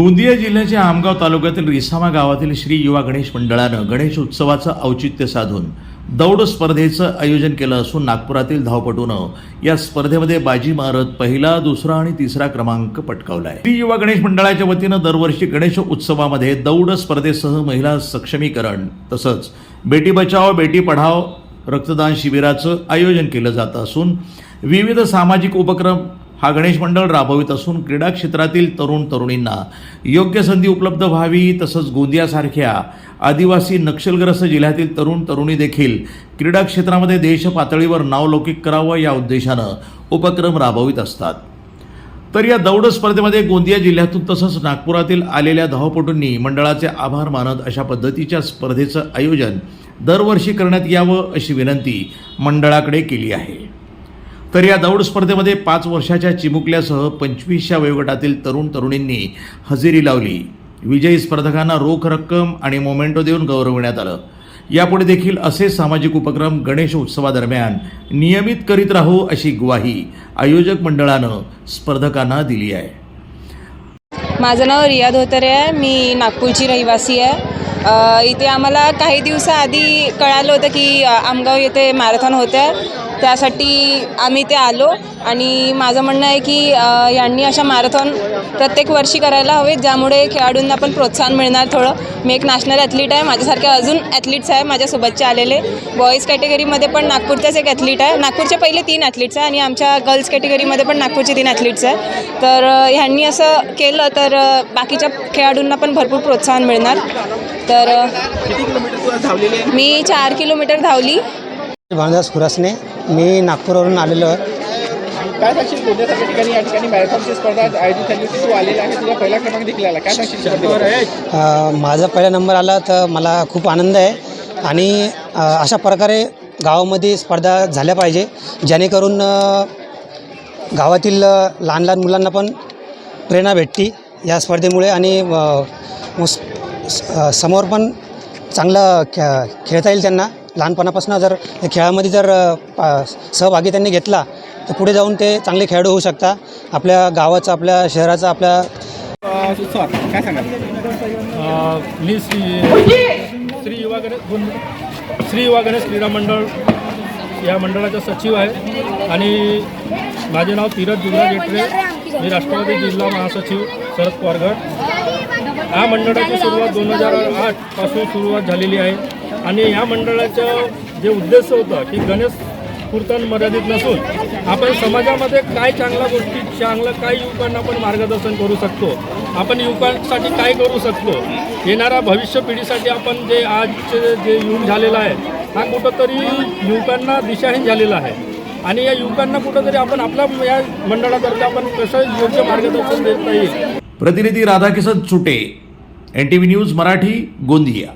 गोंदिया जिल्ह्याच्या आमगाव तालुक्यातील रिसामा गावातील श्री युवा गणेश मंडळानं गणेश उत्सवाचं औचित्य साधून दौड स्पर्धेचं आयोजन केलं असून नागपुरातील धावपटूनं या स्पर्धेमध्ये बाजी मारत पहिला दुसरा आणि तिसरा क्रमांक पटकावलाय. श्री युवा गणेश मंडळाच्या वतीनं दरवर्षी गणेश उत्सवामध्ये दौड स्पर्धेसह महिला सक्षमीकरण तसंच बेटी बचाव बेटी पढाव रक्तदान शिबिराचं आयोजन केलं जात असून विविध सामाजिक उपक्रम हा गणेश मंडळ राबवित असून क्रीडा क्षेत्रातील तरुण तरुणींना योग्य संधी उपलब्ध व्हावी तसंच गोंदियासारख्या आदिवासी नक्षलग्रस्त जिल्ह्यातील तरुण तरुणी देखील क्रीडा क्षेत्रामध्ये देश पातळीवर नावलौकिक करावं या उद्देशानं उपक्रम राबवित असतात. तर या दौड स्पर्धेमध्ये गोंदिया जिल्ह्यातून तसंच नागपुरातील आलेल्या धावपटूंनी मंडळाचे आभार मानत अशा पद्धतीच्या स्पर्धेचं आयोजन दरवर्षी करण्यात यावं अशी विनंती मंडळाकडे केली आहे. तर या दौड स्पर्धेमध्ये पाच वर्षाच्या चिमुकल्यासह पंचवीसच्या वयोगटातील तरुण तरुणींनी हजेरी लावली. विजयी स्पर्धकांना रोख रक्कम आणि मोमेंटो देऊन गौरवण्यात आलं. यापुढे देखील असे सामाजिक उपक्रम गणेश उत्सवादरम्यान नियमित करीत राहू अशी ग्वाही आयोजक मंडळानं स्पर्धकांना दिली आहे. माझं नाव रिया धोतरे आहे. मी नागपूरची रहिवासी आहे. इथे आम्हाला काही दिवसाआधी कळालं होतं की आमगाव येथे मॅरेथॉन होते आहे त्यासाठी आम्ही ते आलो आणि माझं म्हणणं आहे की यांनी अशा मॅरेथॉन प्रत्येक वर्षी करायला हवे ज्यामुळे खेळाडूंना पण प्रोत्साहन मिळणार थोडं. मी एक नॅशनल ॲथलीट आहे माझ्यासारखे अजून ॲथलीट्स आहे माझ्यासोबतचे आलेले. बॉईज कॅटेगरीमध्ये पण नागपूरचाच एक ॲथलीट आहे. नागपूरचे पहिले तीन ॲथलीट्स आहे आणि आमच्या गर्ल्स कॅटेगरीमध्ये पण नागपूरचे तीन ॲथलीट्स आहे तर ह्यांनी असं केलं तर बाकीच्या खेळाडूंना पण भरपूर प्रोत्साहन मिळणार. तर अ, किती किलोमीटर तू आज धावलेली आहे? मी चार किलोमीटर धावली. भानुदास खुरासने मी नागपूरवरून आलेलो आहे. काय सांगशील कोणत्यासारख्या ठिकाणी या ठिकाणी मॅरेथॉनची स्पर्धा आयोजित झाली होती तू आलेला आहे तुझा पहिला क्रमांक देखील आला. काय सांगशील स्पर्धेबद्दल? अ, माझा पहिला नंबर आला तर मला खूप आनंद आहे आणि अ, अशा प्रकारे गावामध्ये स्पर्धा झाल्या पाहिजे जेणेकरून अ, गावातील अ, लहान लहान मुलांना पण प्रेरणा भेटते या स्पर्धेमुळे आणि अ, मुस- स- अ, समोर पण चांगलं खे खेळता येईल त्यांना. लहानपणापासून जर या खेळामध्ये जर सहभागी त्यांनी घेतला तर पुढे जाऊन ते चांगले खेळाडू होऊ शकता. आपल्या गावाचं आपल्या शहराचं आपल्या काय सांगाल? मी श्री श्री युवा गणेश श्री युवा गणेश क्रीडा मंडळ या मंडळाचा सचिव आहे. आणि माझे नाव तीरथ जुगरा जेटरे मी राष्ट्रवादी जिल्हा महासचिव शरद पवारगड. या मंडळाची सुरुवात दोन हजार आठपासून सुरुवात झालेली आहे. आणि या मंडळाचं जे उद्देश होतं की गणेश पुरतं मर्यादित नसून आपण समाजामध्ये काय चांगल्या गोष्टी चांगलं काय युवकांना आपण मार्गदर्शन करू शकतो आपण युवकांसाठी काय करू शकतो येणाऱ्या भविष्य पिढीसाठी आपण जे आजचे जे युग झालेलं आहे हा कुठंतरी युवकांना दिशाहीन झालेला आहे. आणि या युवकांना कुठंतरी आपण आपल्या या मंडळातर्फे आपण कसं योग्य मार्गदर्शन देता येईल प्रतिनिधी Radhakishan Chute N T V news Marathi Gondia.